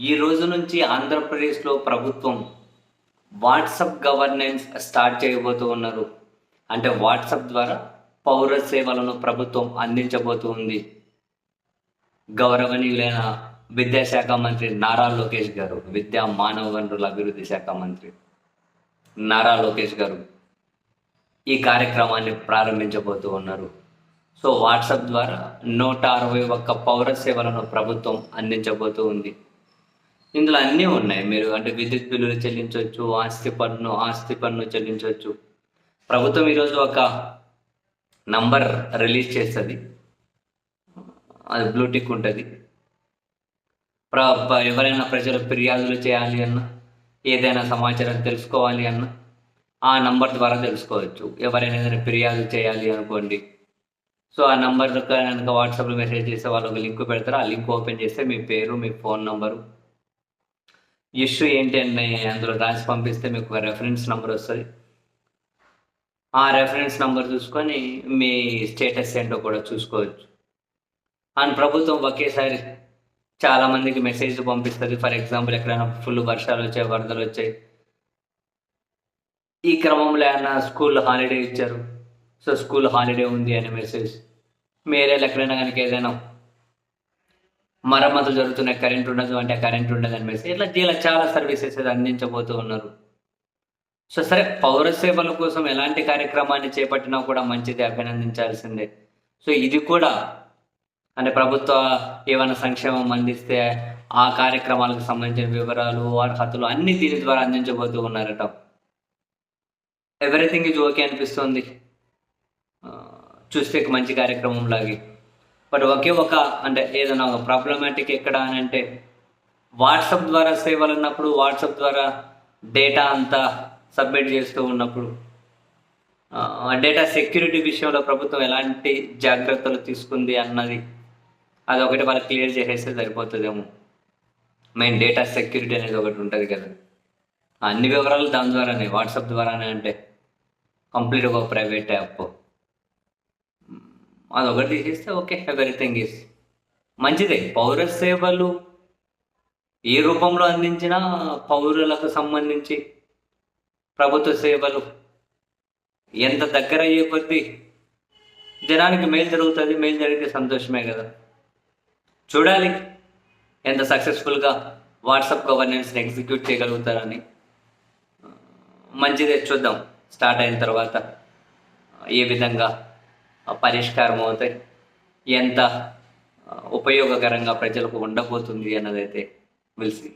ఈ రోజు నుంచి ఆంధ్రప్రదేశ్లో ప్రభుత్వం వాట్సప్ గవర్నెన్స్ స్టార్ట్ చేయబోతూ ఉన్నారు. అంటే వాట్సప్ ద్వారా పౌర సేవలను ప్రభుత్వం అందించబోతూ ఉంది గౌరవనీయులైన విద్యాశాఖ మంత్రి నారా లోకేష్ గారు విద్యా మానవ వనరుల అభివృద్ధి శాఖ మంత్రి నారా లోకేష్ గారు ఈ కార్యక్రమాన్ని ప్రారంభించబోతూ ఉన్నారు. సో వాట్సాప్ ద్వారా నూట అరవై ఒక్క పౌర సేవలను ప్రభుత్వం అందించబోతూ ఉంది. ఇందులో అన్నీ ఉన్నాయి. మీరు అంటే విద్యుత్ బిల్లులు చెల్లించవచ్చు ఆస్తి పన్ను ఆస్తి పన్ను చెల్లించవచ్చు. ప్రభుత్వం ఈరోజు ఒక నంబర్ రిలీజ్ చేస్తుంది. అది బ్లూటిక్ ఉంటుంది. ప్ర ఎవరైనా ప్రజలు ఫిర్యాదులు చేయాలి అన్నా ఏదైనా సమాచారం తెలుసుకోవాలి అన్నా ఆ నంబర్ ద్వారా తెలుసుకోవచ్చు. ఎవరైనా ఏదైనా ఫిర్యాదు చేయాలి అనుకోండి. సో ఆ నంబర్ కనుక వాట్సాప్లో మెసేజ్ చేస్తే వాళ్ళు ఒక లింక్ పెడతారు. ఆ లింక్ ఓపెన్ చేస్తే మీ పేరు మీ ఫోన్ నంబరు ఇష్యూ ఏంటి అని అందులో రాసి పంపిస్తే మీకు ఒక రెఫరెన్స్ నెంబర్ వస్తుంది. ఆ రెఫరెన్స్ నెంబర్ చూసుకొని మీ స్టేటస్ ఏంటో కూడా చూసుకోవచ్చు. అండ్ ప్రభుత్వం ఒకేసారి చాలా మందికి మెసేజ్ పంపిస్తుంది. ఫర్ ఎగ్జాంపుల్ ఎక్కడైనా ఫుల్ వర్షాలు వచ్చాయి వరదలు వచ్చాయి. ఈ క్రమంలో ఏమైనా స్కూల్ హాలిడే ఇచ్చారు? సో స్కూల్ హాలిడే ఉంది అనే మెసేజ్ మీ ఎక్కడైనా కనుక ఏదైనా మరమ్మతులు జరుగుతున్నాయి కరెంట్ ఉండదు అంటే కరెంట్ ఉండదు అని ఇట్లా ఇలా చాలా సర్వీసెస్ అందించబోతూ ఉన్నారు. సో సరే పౌర సేవల కోసం ఎలాంటి కార్యక్రమాన్ని చేపట్టినా కూడా మంచిది అభినందించాల్సిందే. సో ఇది కూడా అంటే ప్రభుత్వ ఏమైనా సంక్షేమం అందిస్తే ఆ కార్యక్రమాలకు సంబంధించిన వివరాలు అర్హతలు అన్ని దీని ద్వారా అందించబోతూ ఉన్నారట. ఎవ్రీథింగ్ ఇజ్ ఓకే అనిపిస్తుంది. చూస్తే మంచి కార్యక్రమం లాగే. బట్ ఒకే ఒక అంటే ఏదైనా ఒక ప్రాబ్లమాటిక్ ఎక్కడ అని అంటే వాట్సాప్ ద్వారా సేవలు ఉన్నప్పుడు వాట్సాప్ ద్వారా డేటా అంతా సబ్మిట్ చేస్తూ ఉన్నప్పుడు డేటా సెక్యూరిటీ విషయంలో ప్రభుత్వం ఎలాంటి జాగ్రత్తలు తీసుకుంది అన్నది అది ఒకటి వాళ్ళు క్లియర్ చేసేస్తే సరిపోతుందేమో. మెయిన్ డేటా సెక్యూరిటీ అనేది ఒకటి ఉంటుంది కదా. అన్ని వివరాలు దాని ద్వారానే వాట్సాప్ ద్వారానే అంటే కంప్లీట్గా ఒక ప్రైవేట్ యాప్ అది ఒకటి తీసేస్తే ఓకే ఎవ్రీథింగ్ ఈస్ మంచిదే. పౌర సేవలు ఏ రూపంలో అందించినా పౌరులకు సంబంధించి ప్రభుత్వ సేవలు ఎంత దగ్గర అయ్యే కొద్దీ జనానికి మేలు జరుగుతుంది మేలు జరిగితే సంతోషమే కదా. చూడాలి ఎంత సక్సెస్ఫుల్గా వాట్సాప్ గవర్నెన్స్ని ఎగ్జిక్యూట్ చేయగలుగుతారని. మంచిదే చూద్దాం. స్టార్ట్ అయిన తర్వాత ఏ విధంగా పరిష్కారం అవుతాయి ఎంత ఉపయోగకరంగా ప్రజలకు ఉండబోతుంది అన్నదైతే విల్సి